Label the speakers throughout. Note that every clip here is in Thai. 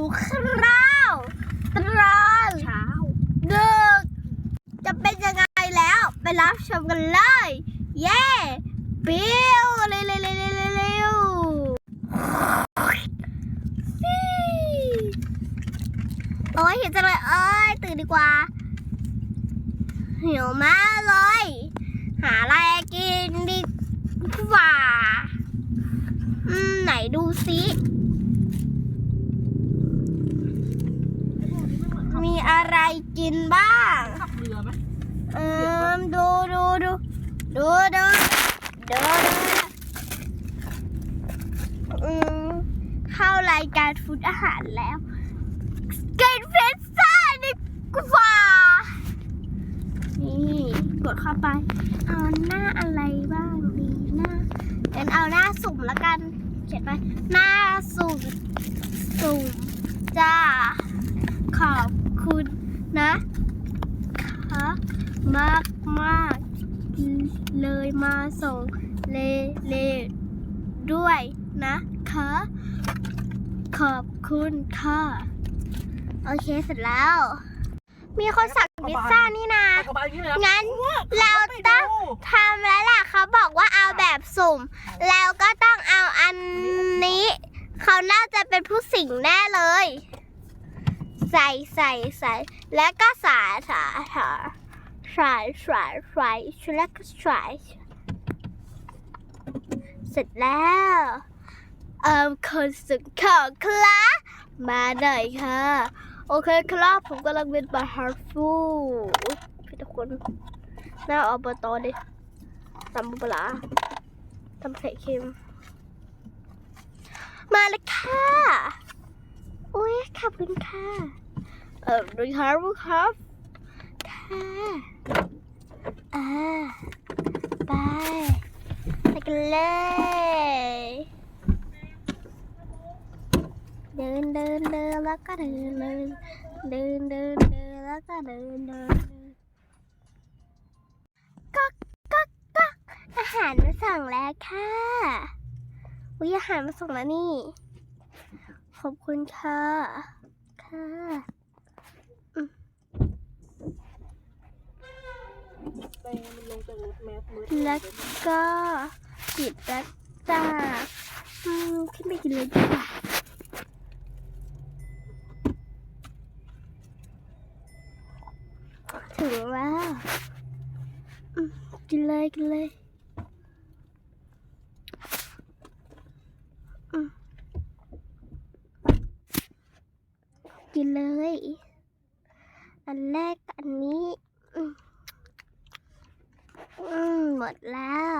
Speaker 1: วคราวตรอน
Speaker 2: เช้า
Speaker 1: ดึกจะเป็นยังไงแล้ว ไปรับชมกันเลย เย้ปิ้วเร็วเร็วเร็วเร็วเร็วเร็วฟิโอ้ยหิวจังเลยเอ้ยตื่นดีกว่าหิวมากเลย หาอะไรกินดีกว่า อืม ไหนดูซิ อะไรกินบ้าง
Speaker 2: ขับเรือไหม
Speaker 1: เอิมดูดูดูดูดูดูดูอืมเข้ารายการฟู้ดอาหารแล้วกินพิซซ่าดีกว่านี่กดเข้าไป เอาหน้าอะไรบ้างดีหน้างั้นเอาหน้าสุ่มละกัน เขียนไปหน้าสุ่มสุ่มจ้าขอบคุณ นะคะมากมากๆเลยมาส่งเลเลด้วยนะคะ ขอบคุณค่ะ โอเคเสร็จแล้ว มีคนสั่งพิซซ่านี่นา
Speaker 2: ไปกับบ้านนี่เลย
Speaker 1: งั้นเราต้องทำแล้วล่ะเขาบอกว่าเอาแบบสุ่ม แล้วก็ต้องเอาอันนี้ เขาน่าจะเป็นผู้สิงแน่เลย ใส่ใส่ใส่แล้วก็สาสาสาใส่ใส่ใส่แล้วก็ใส่เสร็จแล้วเอ่อคนสุดของคลามาหน่อยค่ะ โอเคครับผมกำลังเป็นบาฮาร์ฟูพี่ทุกคนหน้าอบตดิตำบุปลาตำไข่เค็ม มาเลยค่ะ อุ้ยขอบคุณค่ะ เออดูครับครับค่ะอ่าไปไปกันเลย เดินเดินเดินแล้วก็เดินเดินเดินเดินเดินแล้วก็เดินเดินเดินก็ก็ก็อาหารมาสั่งแล้วค่ะวิอาหารมาส่งแล้วนี่ ขอบคุณค่ะ ค่ะ
Speaker 2: ไปมันลงจากรถแมสมืด
Speaker 1: แล้วก็ปิดแล้วจ้าอืมขึ้นไปกินเลยดีกว่าถึงแล้วกินเลยกินเลยกินเลย อันแรกอันนี้อืม อื มหมดแล้ว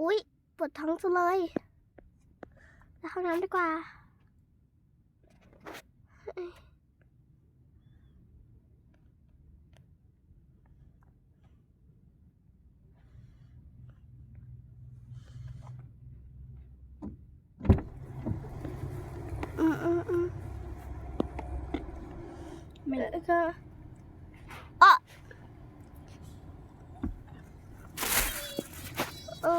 Speaker 1: อุ๊ยปวดท้องจังเลยไปเข้าน้ำดีกว่าเอ้ยอืมอืมอืม
Speaker 2: ไม่
Speaker 1: แล้วก็อ๋อโอ้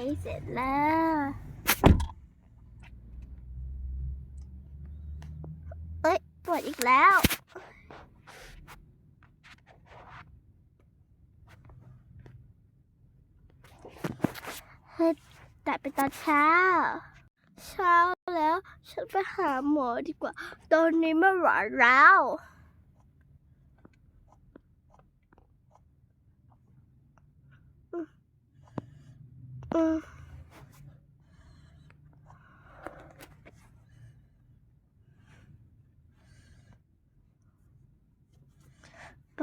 Speaker 1: ย เส ร็จแล้วเอ้ยปวดอีกแล้ว เฮ้ยแต่เป็นตอนเช้า เช้าแล้ว ฉันไปหาหมอดีกว่า ตอนนี้ไม่ไหวแล้วอืม ไป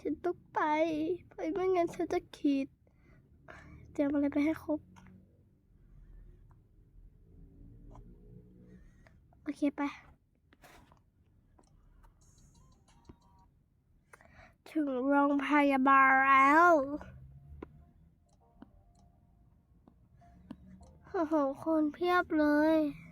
Speaker 1: ฉันต้องไปไปไม่งั้นฉันจะขีดเตรียมอะไรไปให้ครบ โอเคไป ถึงโรงพยาบาลแล้วโอ้โห คนเพียบเลย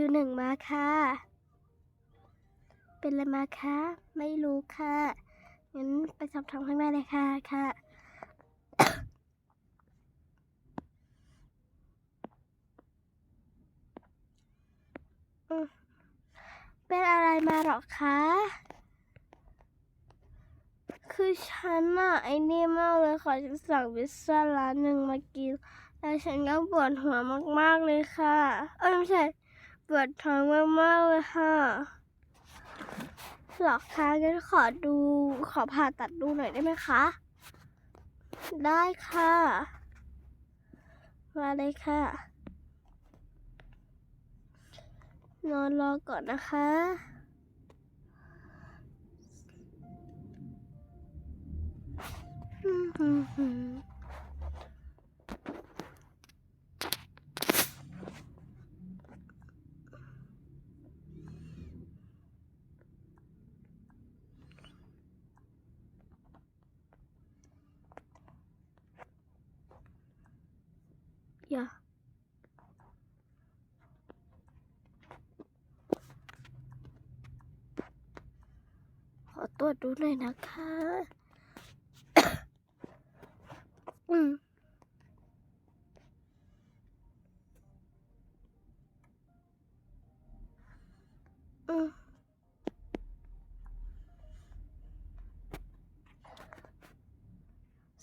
Speaker 1: คิวหนึ่งมาค่ะ เป็นอะไรมาคะไม่รู้ค่ะงั้นไปสอบถามข้างในเลยค่ะค่ะเป็นอะไรมาหรอคะ คือฉันอะไอ้นี่มากเลยขอฉันสั่งพิซซ่าร้านหนึ่งมากิน แล้วฉันก็ปวดหัวมากๆเลยค่ะ เอ้ยไม่ใช่ ปวดท้องมากๆเลยค่ะหรอคะงั้นขอดูขอผ่าตัดดูหน่อยได้ไหมคะ ได้ค่ะ มาเลยค่ะ นอนรอก่อนนะคะ อ ย่าขอตรวจดูหน่อยนะคะ อืมอืม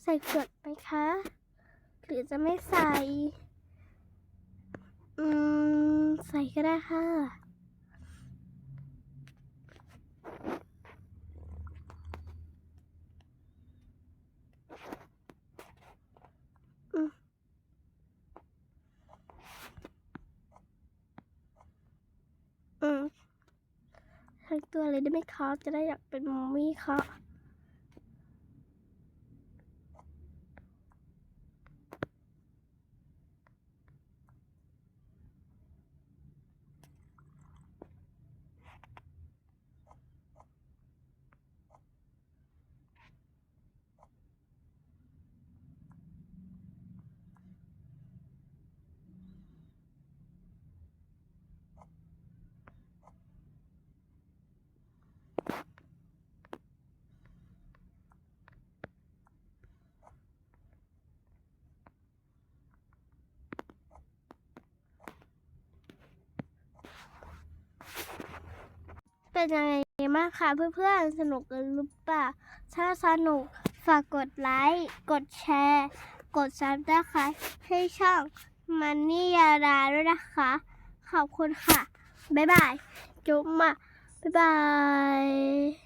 Speaker 1: ใส่เกลือไหมคะ หรือจะไม่ใส่ อืม ใส่ก็ได้ค่ะอืมอืมทั้งตัวเลยได้ไหมคะจะได้อยากเป็นมัมมี่ค่ะ เป็นยังไงบ้างคะเพื่อนๆ สนุกกันหรือเปล่า ถ้าสนุกฝากกดไลค์ กดแชร์ กดซับนะคะให้ช่องมันนี่ยาดาด้วยนะคะ ขอบคุณค่ะ บ๊ายบาย จุ๊บมา บ๊ายบาย